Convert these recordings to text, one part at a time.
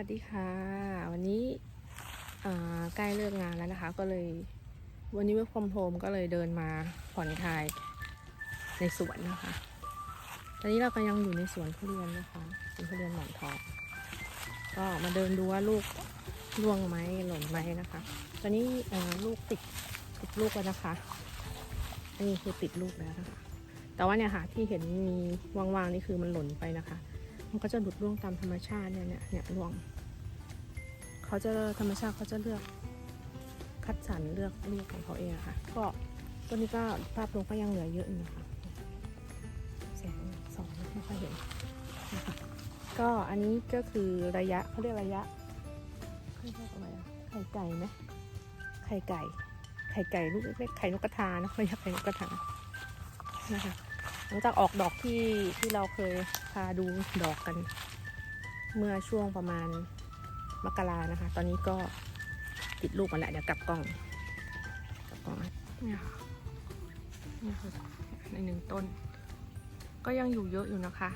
วัสดีค่ะ วันนี้ใกล้เลิกงานแล้วนะคะ ก็เลย วันนี้เวิร์กฟอมโฮมก็เลยเดินมาผ่อนคลายในสวนนะคะ ตอนนี้เราก็ยังอยู่ในสวนทุเรียนนะคะสวนทุเรียนหมอนทองก็มาเดินดูว่าลูกร่วงไหมหล่นไหมนะคะ ตอนนี้ลูกติดติดลูกแล้วนะคะอันนี้คือติดลูกแล้วนะคะ แต่ว่าเนี่ยค่ะที่เห็นมีว่างๆนี่คือมันหล่นไปนะคะ มันก็จะหลุดร่วงตามธรรมชาติเนี่ยเนี่ยเนี่ยร่วงเขาจะธรรมชาติเขาจะเลือกคัดสรรเลือกลูกของเขาเองอะค่ะ ก็ตัวนี้ก็ภาพรวมก็ยังเหลือเยอะอยู่นะคะแสงสองไม่ค่อยเห็นนะคะก็อันนี้ก็คือระยะเขาเรียกระยะเขาเรียกอะไรอะไข่ไก่ไหมไข่ไก่ไข่ไก่ลูกเล็กไข่นกกระทานะระยะไข่นกกระทานะคะ หลังจากออกดอกที่ที่เราเคยพาดูดอกกัน เมื่อช่วงประมาณมกรานะคะ ตอนนี้ก็ติดลูกมาแล้วเดี๋ยวกลับกล้องกลับกล้องเนี่ยค่ะนี่คือในหนึ่งต้น ก็ยังอยู่เยอะอยู่นะคะ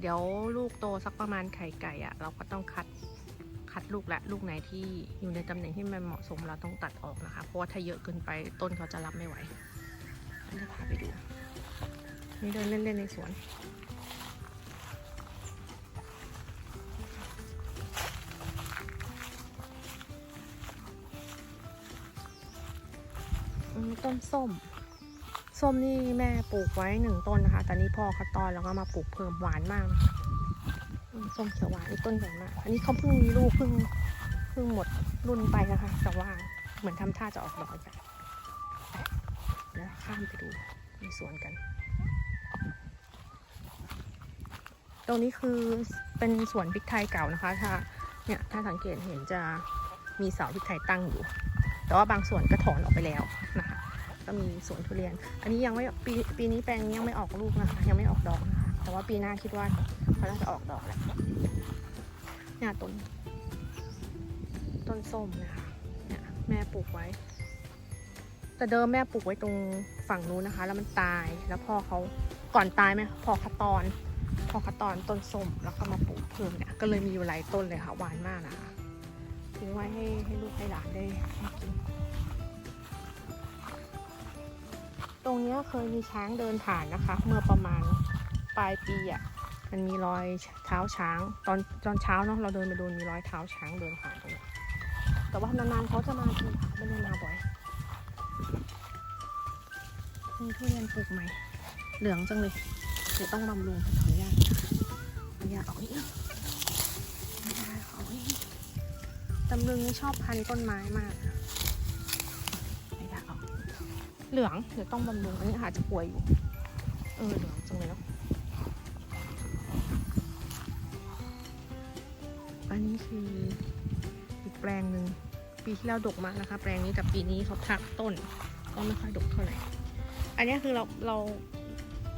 เดี๋ยวลูกโตสักประมาณไข่ไก่อะเราก็ต้องคัดคัดลูกและลูกไหนที่อยู่ในตำแหน่งที่มันเหมาะสมเราต้องตัดออกนะคะ เพราะว่าถ้าเยอะเกินไปต้นเขาจะรับไม่ไหวอันนี้พาไปดู นี่เดินเล่นๆในสวนต้นส้ม ส้มนี่แม่ปลูกไว้หนึ่งต้นนะคะ แต่นี่พ่อเขาตอนแล้วก็มาปลูกเพิ่มหวานมาก ส้มเขียวหวานนี่ต้นใหญ่มาก อันนี้เขาเพิ่งมีลูกเพิ่งเพิ่งหมดรุ่นไปนะคะ แต่ว่าเหมือนทำท่าจะออกดอกไปเดี๋ยวข้ามไปดูในสวนกัน ตรงนี้คือเป็นสวนพริกไทยเก่านะคะ ถ้าเนี่ยถ้าสังเกตเห็นจะมีเสาพริกไทยตั้งอยู่ แต่ว่าบางส่วนก็ถอนออกไปแล้วนะคะ ก็มีสวนทุเรียน อันนี้ยังไม่ปีปีนี้แปลงนี้ยังไม่ออกลูกนะคะ ยังไม่ออกดอกนะคะแต่ว่าปีหน้าคิดว่าเขาน่าจะออกดอกแหละเนี่ยต้นต้นส้มนะคะเนี่ยแม่ปลูกไว้ แต่เดิมแม่ปลูกไว้ตรงฝั่งนู้นนะคะ แล้วมันตายแล้วพ่อเขาก่อนตายไหมพอเขาตอน พอเขตอนต้นส้มแล้วก็มาปลูกเพิ่มเนี่ยก็เลยมีอยู่หลายต้นเลยค่ะหวานมากนะคะทิ้งไว้ให้ให้ลูกให้หลานได้กินตรงเนี้ยเคยมีช้างเดินผ่านนะคะ เมื่อประมาณปลายปีอะมันมีรอยเท้าช้าง ตอนตอนเช้าเนาะเราเดินมาดูมีรอยเท้าช้างเดินผ่านตรงนี้แต่ว่านานๆเขาจะมาทีค่ะไม่ได้มาบ่อยมีทุเรียนปลูกใหม่ เหลืองจังเลยเดี๋ยวต้องบำรุงขอ อนุญาตขอาอ้ออกตำลึงนี่ชอบพันต้นไม้มากไม่ได้ออกเหลืองเดี๋ยวต้องบำรุงอันนี้อาจจะป่วยอยู่ เออเหลืองจังเลยเนาะอันนี้คืออีกแปลงหนึ่งปีที่แล้วดกมากนะคะ แปลงนี้แต่ปีนี้เขาพักต้นก็ไม่ค่อยดกเท่าไหร่ อันนี้คือเราเรา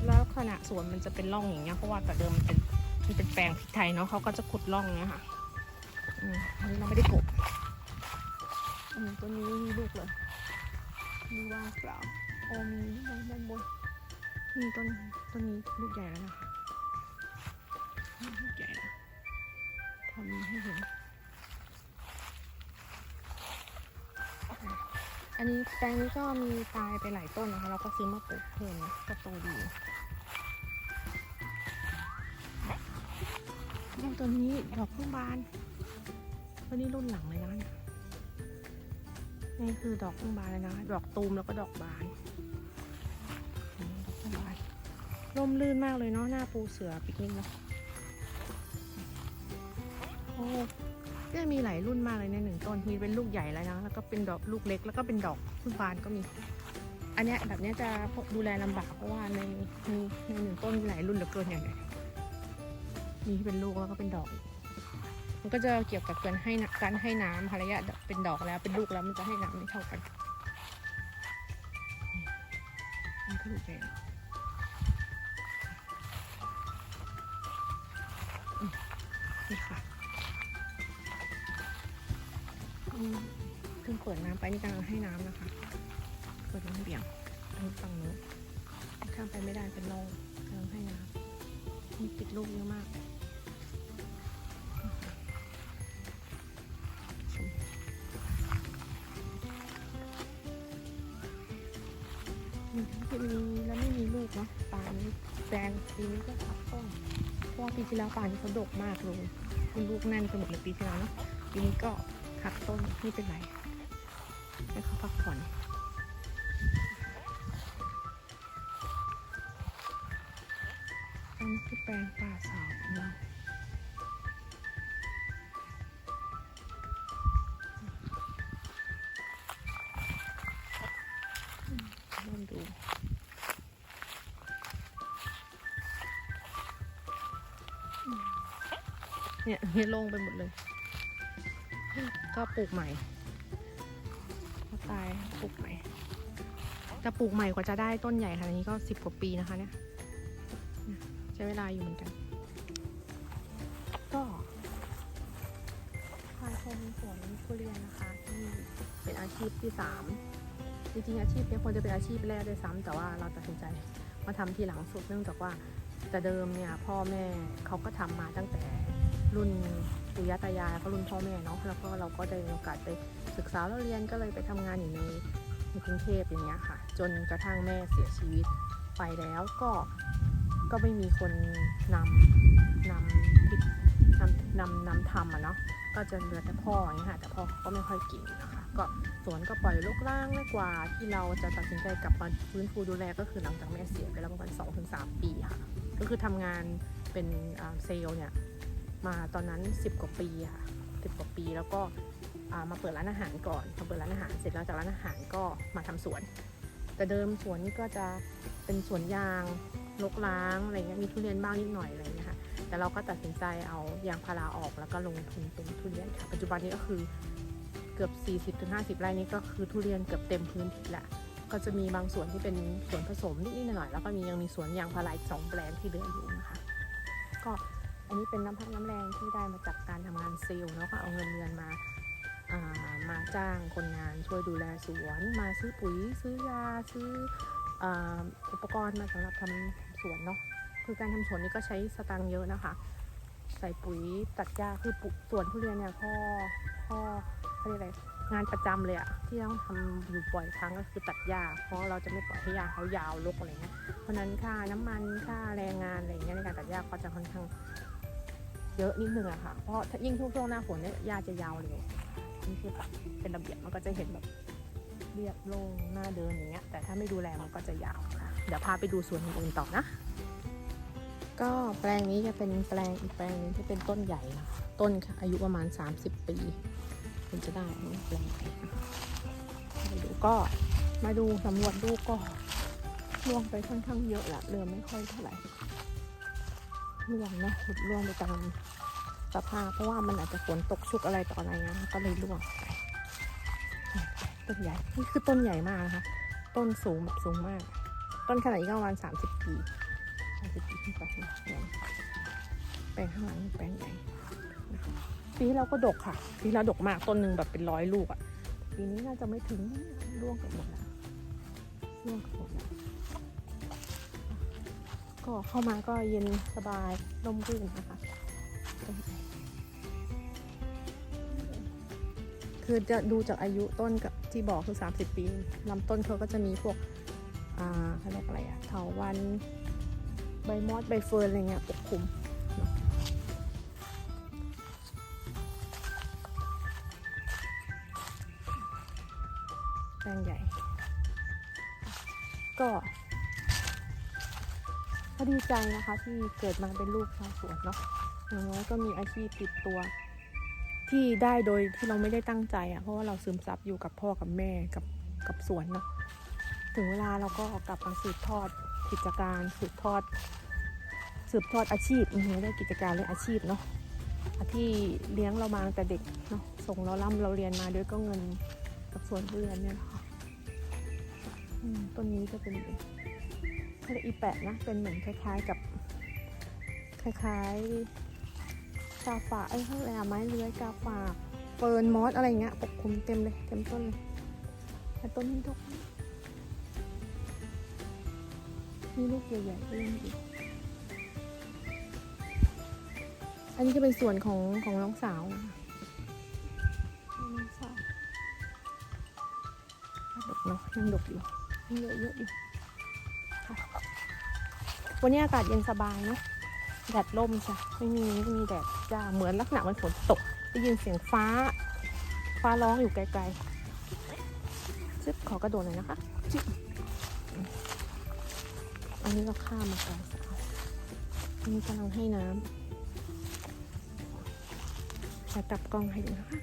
แล้วขณะสวนมันจะเป็นร่องอย่างเงี้ยเพราะว่าแต่เดิมมันเป็น มันเป็นแปลงพริกไทยเนาะเขาก็จะขุดร่องเนี้ยค่ะอันนี้เราไม่ได้กบอืมตัวนี้มีลูกเลย มีว่างเปล่าโอ้มีด้านบนนี่ต้นต้นนี้ลูกใหญ่แล้วนะคะลูกใหญ่แล้วพอมีให้เห็น อันนี้แปลงนี้ก็มีตายไปหลายต้นนะคะ เราก็ซื้อมาปลูกเพิ่มนก็โตดี วตัวนี้ดอกเพิ่งบานตัวนี้รุ่นหลังเลยนะเนี่ยนี่คือดอกเพิ่งบานเลยนะ ดอกตูมแล้วก็ดอกบานดอกเพิ่งบานร่มรื่นมากเลยเนาะหน้าปูเสือปิกนิกเนาะโอ้ก็มีหลายรุ่นมากเลยในยหนึ่งต้นมีเป็นลูกใหญ่แล้วนะแล้วก็เป็นดอกลูกเล็ก แล้วก็เป็นดอกเพิ่งบานก็มี อันเนี้ยแบบเนี้ยจะดูแลลำบากเพราะว่าในในในหนึ่งต้นมีหลายรุ่นเหลือเกินอย่างไร มีที่เป็นลูกแล้วก็เป็นดอกอีกมันก็จะเกี่ยวกับการให้น้ำการให้น้ำภรรยาเป็นดอกแล้วเป็นลูกแล้วมันจะให้น้ำไม่เท่ากันนี่คือลูกใหญ่นี่ค่ะอืมเพิ่งเปิดน้ำไปนี่กำลังให้น้ำนะคะ เปิดน้ำเบี่ยงอันนี้ฝั่งนู้นข้ามไปไม่ได้เป็นร่องกำลังให้น้ำมีติดลูกเยอะมาก ปีนี้ก็พักต้นเพราะว่าปีที่แล้วป่านี้เขาดกมากเลยคุณลูกแน่นไปหมดเลยปีที่แล้วเนาะปีนี้ก็ขับต้นไม่เป็นไรให้เขาพักผ่อนอันนี้คือแปลงป่าสาวของเรา นี่ยเนี่ยโล่งไปหมดเลย ก็ปลูกใหม่ก็ตายปลูกใหม่จะปลูกใหม่กว่าจะได้ต้นใหญ่ขนาดนี้ก็สิบกว่าปีนะคะเนี่ยใช้เวลาอยู่เหมือนกัน ก็พาชมสวนทุเรียนนะคะที่เป็นอาชีพที่สามจริงๆอาชีพเนี้ควรจะเป็นอาชีพแรกด้วยซ้ำแต่ว่าเราตัดสินใจมาทำทีหลังสุดเนื่องจากว่าแต่เดิมเนี่ยพ่อแม่เขาก็ทำมาตั้งแต่ รุ่นปู่ย่าตายายก็รุ่นพ่อแม่เนาะแล้วก็เราก็ได้มีโอกาสไปศึกษาแล้วเรียนก็เลยไปทำงานอยู่ในในกรุงเทพอย่างเงี้ยค่ะ จนกระทั่งแม่เสียชีวิตไปแล้วก็ก็ไม่มีคนนำนำนำนำนำทำอะเนาะก็จะเหลือแต่พ่ออย่างเงี้ยค่ะแต่พ่อก็ไม่ค่อยก่งนะคะก็สวนก็ปล่อยลูกล่างม่กว่าที่เราจะตัดสินใจกลับมาฟื้นฟูดูแลก็คือหลังจากแม่เสียไปแล้วประมาณ2-3ปีค่ะ ก็คือทำงานเป็นเซลล์เนี่ย มาตอนนั้น 10 กว่าปีค่ะ10กว่าปีแล้วก็มาเปิดร้านอาหารก่อนมาเปิดร้านอาหารเสร็จแล้วจากร้านอาหารก็มาทำสวน แต่เดิมสวนนี่ก็จะเป็นสวนยางรกร้างอะไรเงี้ยมีทุเรียนบ้างนิดหน่อยอะไรเงี้ยค่ะแต่เราก็ตัดสินใจเอายางพาราออกแล้วก็ลงทุนเป็นทุเรียนค่ะปัจจุบันนี้ก็คือเกือบ 40-50 ไร่นี้ก็คือทุเรียนเกือบเต็มพื้นที่ละก็จะมีบางส่วนที่เป็นส่วนผสมนิดๆหน่อยๆแล้วก็มียังมีสวนยางพาราอีกสองแปลงที่เหลืออยู่นะคะก็ อันนี้เป็นน้ำพักน้ำแรงที่ได้มาจากการทำงานเซลล์เนาะก็เอาเงินเดือนมาามาจ้างคนงานช่วยดูแลสวน มาซื้อปุ๋ย ซื้อยาซื้อออุปกรณ์มาสำหรับทำสวนเนาะคือการทำสวนนี่ก็ใช้สตางค์เยอะนะคะ ใส่ปุ๋ยตัดหญ้าคือสวนทุเรียนเนี่ยพ่อพ่อเขาเรียกอะไรงานประจำเลยอะที่ต้องทำอยู่บ่อยครั้งก็คือตัดหญ้าเพราะเราจะไม่ปล่อยให้หญ้าเขายาวรกอะไรเงี้ยเพราะนั้นค่าน้ำมันค่าแรงงานอะไรเงี้ยในการตัดหญ้าก็จะค่อนข้าง เยอะนิดนึงอะค่ะ เพราะยิ่งช่วงหน้าฝนเนี่ยหญ้าจะยาวเร็วนี่คือเป็นระเบียบมันก็จะเห็นแบบเรียบโล่งหน้าเดินอย่างเงี้ย แต่ถ้าไม่ดูแลมันก็จะยาวค่ะเดี๋ยวพาไปดูสวนอื่นต่อนะ ก็แปลงนี้จะเป็นแปลงอีกแปลงหนึงที่เป็นต้นใหญ่นะคะต้นอายุประมาณ 30 ปีคุณจะได้แปลงไหนนะคะมาดูก็มาดูสำรวจดูก็ล่วงไปค่อนข้างเยอะละเรือไม่ค่อยเท่าไหร่ล่วงนะหลุดล่วงไปตาม สภาพเพราะว่ามันอาจจะฝนตกชุกอะไรต่ออะไรเงี้ยก็เลยล่วงไปต้นใหญ่นี่คือต้นใหญ่มากนะคะ ต้นสูงแบบสูงมาก ต้นขนาดนี้ก็ประมาณสามสิบปีสามสิบปีขึ้นไปนะใหญ่แปลงข้างหลังแปลงใหญ่ปีที่เราก็ดกค่ะ ปีเราดกมากต้นหนึ่งแบบเป็นร้อยลูกอะปีนี้น่าจะไม่ถึงร่วงกับหมดแล้วร่วงกับหมดแล้วก็เข้ามาก็เย็นสบายร่มรื่นนะคะ คือจะดูจากอายุต้นกับที่บอกคือ 30 ปีลำต้นเขาก็จะมีพวกอ่าเขาเรียกอะไรอะเถาวันใบมอสใบเฟิร์นอะไรเงี้ยปกคลุมแปลงใหญ่ ก็ก็ดีใจนะคะที่เกิดมาเป็นลูกชาวสวนเนาะอย่างน้อยก็มีอาชีพติดตัว ที่ได้โดยที่เราไม่ได้ตั้งใจอะ่ะเพราะว่าเราซึมซับอยู่กับพ่อกับแม่กับกับสวนเนาะถึงเวลาเราก็กลับมาสืบทอดกิจการสืบทอด สืบทอดอาชีพอือหือได้กิจการเลยอาชีพเนาะที่เลี้ยงเรามาตั้งแต่เด็กเนาะส่งเราล่ำเราเรียนมาด้วยก็เงินกับสวนทุเรียนเนี่ยแหละค่ะต้นนี้จะเป็นเขาเรียกอีแปะนะเป็นเหมือนคล้าย ๆกับ คล้าย ๆ กาฝากไอ้ยเขาเรียกอะไรอะไม้เลื้อยกาฝากเฟิร์นมอสอะไรเงี้ยปกคลุมเต็มเลยเต็มต้นเลยแต่ต้นนี้ดกมากมีลูกใหญ่ๆก็ยังอยู่อันนี้ก็เป็นส่วนของของน้องสาวนะคะน้องสาวดกเนาะยังดกอยู่ยังเยอะเยอะอยู่วันนี้อากาศเย็นสบายเนาะ แดดร่มจ้ะไม่มีไม่มีแดดจ้าเหมือนลักษณะมันฝนตก ได้ยินเสียงฟ้า ฟ้าร้องอยู่ไกลๆจึ๊บขอกระโดดหน่อยนะคะอันนี้เราข้ามมาไกลสาวอันนี้กำลังให้น้ำจะจับกล้องให้ดูนะคะ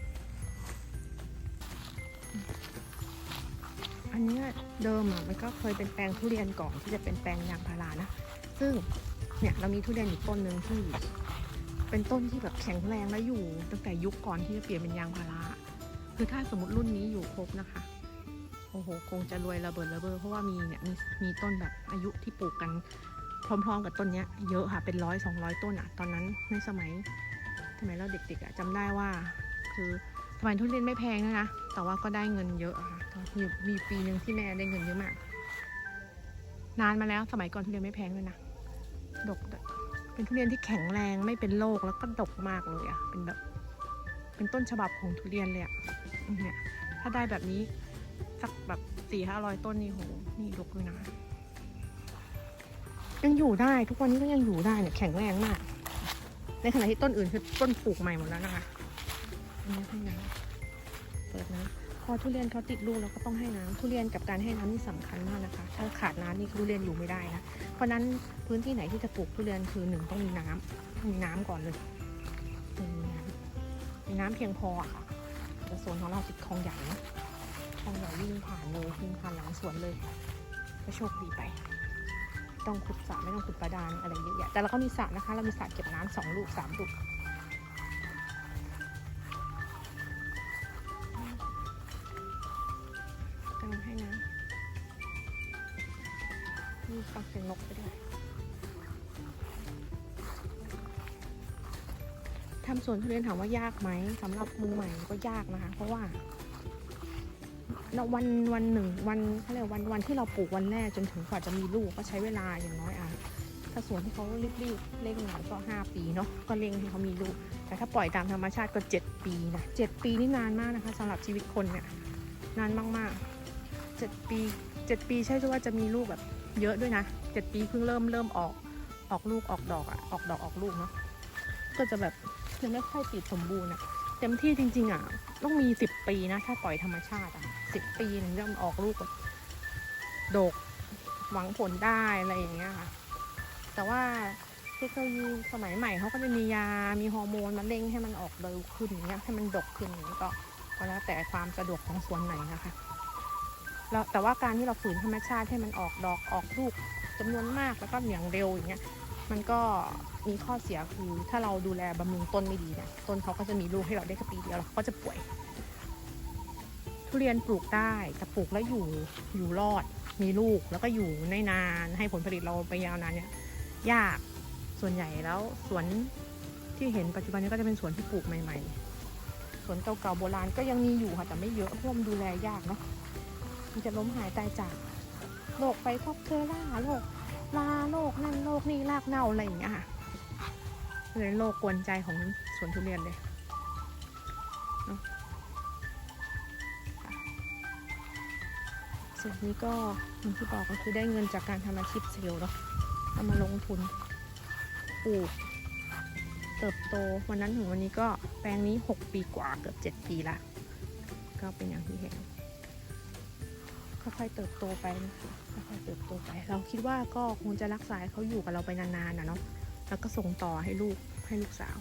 อันนี้เดิมอะมันก็เคยเป็นแปลงทุเรียนก่อนที่จะเป็นแปลงยางพารานะ ซึ่ง เนี่ยเรามีทุเรียนอยู่ต้นหนึ่งที่ เป็นต้นที่แบบแข็งแรงและอยู่ ตั้งแต่ยุคก่อนที่จะเปลี่ยนเป็นยางพาราคือถ้าสมมติรุ่นนี้อยู่ครบนะคะโอ้โหคงจะรวยระเบิดระเบ้อเพราะว่ามีเนี่ยมีมีต้นแบบอายุที่ปลูกกัน พร้อมๆกับต้นเนี้ยเยอะค่ะเป็นร้อยสองร้อยต้นอะตอนนั้นในสมัยสมัยเราเด็กๆอะจำได้ว่า คือสมัยทุเรียนไม่แพงนะคะแต่ว่าก็ได้เงินเยอะค่ะมีมีปีหนึ่งที่แม่ได้เงินเยอะมากนานมาแล้วสมัยก่อนทุเรียนไม่แพงด้วยนะ ดก เป็นทุเรียนที่แข็งแรงไม่เป็นโรคแล้วก็ดกมากเลยอะเป็นแบบเป็นต้นฉบับของทุเรียนเลยอะเนี่ยถ้าได้แบบนี้สักแบบสี่ห้าร้อยต้นนี่โหนี่ดกเลยนะยังอยู่ได้ทุกวันนี้ก็ยังอยู่ได้เนี่ยแข็งแรงมาก ในขณะที่ต้นอื่นคือต้นปลูกใหม่หมดแล้วนะคะอันนี้ให้น้ำเปิดน้ำ พอทุเรียนเขาติดลูกเราก็ต้องให้น้ำทุเรียนกับการให้น้ำนี่สำคัญมากนะคะ ถ้าขาดน้ำนี่ทุเรียนอยู่ไม่ได้นะ เพราะนั้นพื้นที่ไหนที่จะปลูกทุเรียนคือหนึ่งต้องมีน้ำต้องมีน้ำก่อนเลยมีน้ำเพียงพออะค่ะแต่สวนของเราติดคลองใหญ่นะคลองใหญ่วิ่งผ่านเลยวิ่งผ่านหลังสวนเลยก็โชคดีไป ต้องขุดสระไม่ต้องขุดประดานอะไรเยอะแยะแต่เราก็มีสระนะคะ เรามีสระเก็บน้ำสองลูกสามลูก ฟังเสียงนกไปด้วยทำสวนทุเรียนถามว่ายากไหมสำหรับมือใหม่ก็ยากนะคะ เพราะว่าเราวันวันหนึ่งวันเขาเรียกวันวันที่เราปลูกวันแรกจนถึงกว่าจะมีลูกก็ใช้เวลาอย่างน้อยอะถ้าสวนที่เขารีบๆเร่งหน่อยก็ห้าปีเนาะก็เร่งให้เขามีลูก แต่ถ้าปล่อยตามธรรมชาติก็เจ็ดปีนะเจ็ดปีนี่นานมากนะคะสำหรับชีวิตคนเนี่ยนานมากๆเจ็ดปีเจ็ดปีใช่ว่าจะมีลูกแบบ เยอะด้วยนะเจ็ดปีเพิ่งเริ่มเริ่มออกออกลูกออกดอกอะออกดอกออกลูกเนาะก็จะแบบยังไม่ค่อยติดสมบูรณ์อะเต็มที่จริง ๆอะต้องมีสิบปีนะ ถ้าปล่อยธรรมชาติอะสิบปีถึงจะออกลูกแบบดกหวังผลได้อะไรอย่างเงี้ยค่ะ แต่ว่าเทคโนโลยีสมัยใหม่เขาก็จะมียา มีฮอร์โมนมาเร่งให้มันออกเร็วขึ้นอย่างเงี้ยให้มันดกขึ้นอย่างเงี้ยก็ก็แล้วแต่ความสะดวกของสวนไหนนะคะ แล้วแต่ว่าการที่เราฝืนธรรมชาติให้มันออกดอกออกลูกจำนวนมากแล้วก็อย่างเร็วอย่างเงี้ยมันก็มีข้อเสียคือถ้าเราดูแลบำรุงต้นไม่ดีเนี่ยต้นเขาก็จะมีลูกให้เราได้แค่ปีเดียวแล้วเขาก็จะป่วย ทุเรียนปลูกได้แต่ปลูกแล้วอยู่อยู่รอด มีลูกแล้วก็อยู่ในนานให้ผลผลิตเราไปยาวนานเนี่ยยากส่วนใหญ่แล้วสวนที่เห็นปัจจุบันนี้ก็จะเป็นสวนที่ปลูกใหม่ ๆ สวนเก่าๆโบราณก็ยังมีอยู่ค่ะแต่ไม่เยอะเพราะมันดูแลยากเนาะ มันจะล้มหายตายจากโรคไฟครอบเคอร่าโรคลาโรคนั่นโรคนี่รากเน่าอะไรอย่างเงี้ยค่ะเลยโรคกวนใจของสวนทุเรียนเลยส่วนนี้ก็อย่างที่บอกก็คือได้เงินจากการทำอาชีพเซลล์เนาะเอามาลงทุนปลูกเติบโตวันนั้นถึงวันนี้ก็แปลงนี้ 6 ปีกว่าเกือบ 7 ปีละ ก็เป็นอย่างที่เห็น ค่อยๆเติบโตไปนะคะค่อยๆเติบโตไป เราคิดว่าก็คงจะรักษาเขาอยู่กับเราไปนานๆนะเนาะแล้วก็ส่งต่อให้ลูกให้ลูกสาว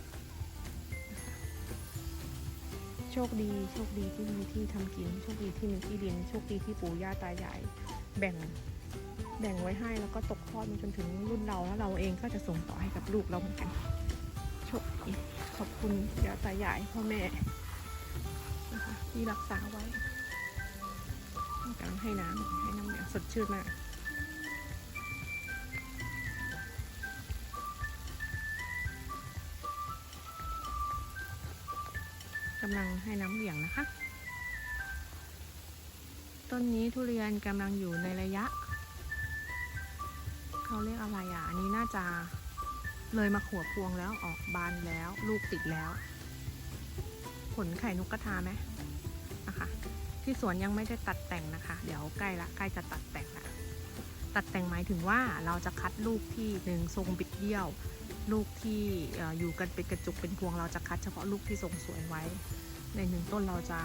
โชคดีโชคดีที่มีที่ทำกิน โชคดีที่มีที่ดิน โชคดีที่ปู่ย่าตายายแบ่งแบ่งไว้ให้แล้วก็ตกทอดมาจนถึงรุ่นเราแล้วเราเองก็จะส่งต่อให้กับลูกเราเหมือนกันโชคดีขอบคุณย่าตายายพ่อแม่นะคะที่รักษาไว้ กำลังให้น้ำให้น้ำอย่างสดชื่นมากกำลังให้น้ำเหวี่ยงนะคะ ต้นนี้ทุเรียนกำลังอยู่ในระยะ เขาเรียกอะไรอะ อันนี้น่าจะเลยมาขัวพวงแล้วออกบานแล้ว ลูกติดแล้ว ผลไข่นกกระทาไหมนะคะ ที่สวนยังไม่ได้ตัดแต่งนะคะ เดี๋ยวใกล้ละใกล้จะตัดแต่งละตัดแต่งหมายถึงว่าเราจะคัดลูกที่หนึ่งทรงบิดเบี้ยว ลูกที่อยู่กันเป็นกระจุกเป็นพวงเราจะคัดเฉพาะลูกที่ทรงสวยไว้ ในหนึ่งต้นเราจะ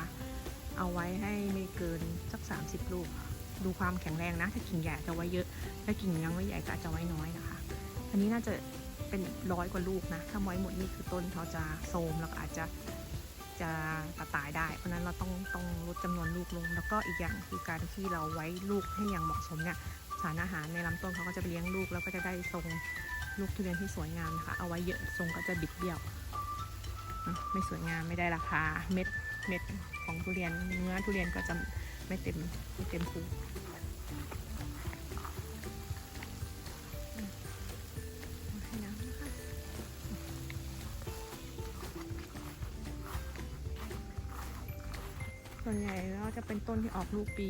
เอาไว้ให้ไม่เกินสัก 30 ลูก ดูความแข็งแรงนะ ถ้ากิ่งใหญ่จะไว้เยอะ ถ้ากิ่งยังไม่ใหญ่ก็อาจจะไว้น้อยนะคะ อันนี้น่าจะเป็นร้อยกว่าลูกนะ ถ้าไว้หมดนี่คือต้นเขาจะโทมแล้วก็อาจจะ จะตายได้ เพราะนั้นเราต้องต้องลดจำนวนลูกลง แล้วก็อีกอย่างคือการที่เราไว้ลูกให้อย่างเหมาะสมเนี่ยสารอาหารในลำต้นเขาก็จะเลี้ยงลูกแล้วก็จะได้ทรงลูกทุเรียนที่สวยงามนะคะเอาไว้เยอะทรงก็จะบิดเบี้ยว ไม่สวยงามไม่ได้ราคาเม็ดเม็ดของทุเรียนเนื้อทุเรียนก็จะไม่เต็มไม่เต็มภู เป็นต้นที่ออกลูกปี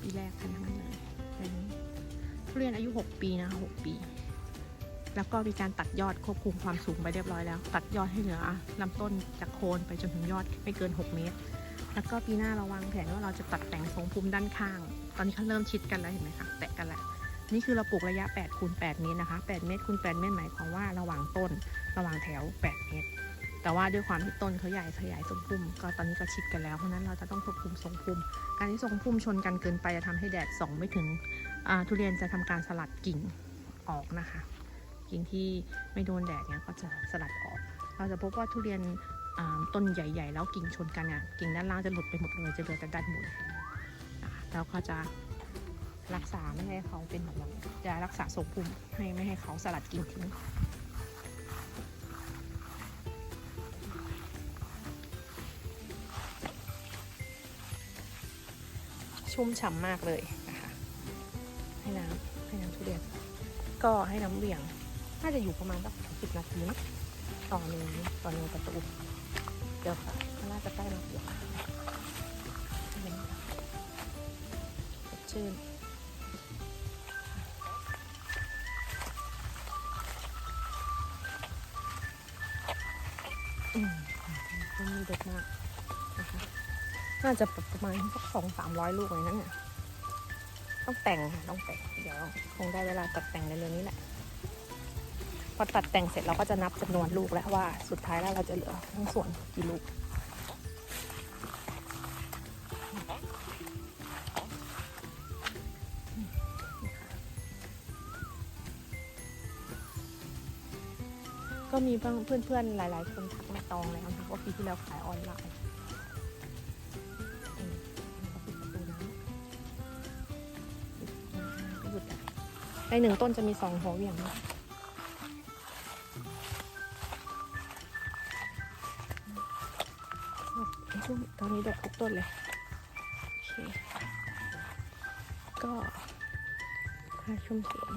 ปีแรกทั้งนั้นเลยเป็นทุเรียนอายุ 6 ปีนะคะ6ปี แล้วก็มีการตัดยอดควบคุมความสูงไปเรียบร้อยแล้ว ตัดยอดให้เหลือลำต้นจากโคนไปจนถึงยอดไม่เกิน 6 เมตร แล้วก็ปีหน้าเราวางแผนว่าเราจะตัดแต่งทรงภูมิด้านข้าง ตอนนี้เขาเริ่มชิดกันแล้วเห็นไหมคะแตะกันแล้วนี่คือเราปลูกระยะ8คูณ8เมตรนะคะ8เมตรคูณ8เมตรหมายความว่าระหว่างต้น ระหว่างแถว 8 เมตร แต่ว่าด้วยความที่ต้นเขาใหญ่ขยายทรงพุ่มก็ตอนนี้ก็ชิดกันแล้วเพราะนั้นเราจะต้องควบคุมทรงพุ่ม การที่ทรงพุ่มชนกันเกินไปจะทำให้แดดส่องไม่ถึงทุเรียนจะทำการสลัดกิ่งออกนะคะ กิ่งที่ไม่โดนแดดเนี่ยก็จะสลัดออก เราจะพบว่าทุเรียนต้นใหญ่ ๆ แล้วกิ่งชนกันเนี่ยกิ่งด้านล่างจะหลุดไปหมดเลยจะเหลือแต่ด้านบนแล้วก็จะรักษาไม่ให้เขาเป็นแบบนั้จะรักษาทรงพุ่มให้ไม่ให้เขาสลัดกิ่งทิ้ง ชุ่มฉ่ำมากเลยนะคะ ให้น้ำให้น้ำทุเรียน ก็ให้น้ำเบี่ยง น่าจะอยู่ประมาณสักสิบนาทีนะต่อหนึ่งต่อหนึ่งประตูเดี๋ยวค่ะน่าจะใกล้มาเดี๋ยวเห็นไหมคะชื่น น่าจะประมาณสักสองสามร้อยลูกเลยนะเนี่ยต้องแต่งค่ะต้องแต่ง เดี๋ยวคงได้เวลาตัดแต่งในเร็วนี้แหละ พอตัดแต่งเสร็จเราก็จะนับจำนวนลูกแล้วว่าสุดท้ายแล้วเราจะเหลือทั้งส่วนกี่ลูกก็มีเพื่อนๆหลาย ๆ คนทักมาจองแล้วนะคะว่าปีที่แล้วขายออนไลน์ ในหนึ่งต้นจะมีสองหัวเหวี่ยงช่วงตอนนี้ดอกทุกต้นเลยโอเคก็ค่าชมสวน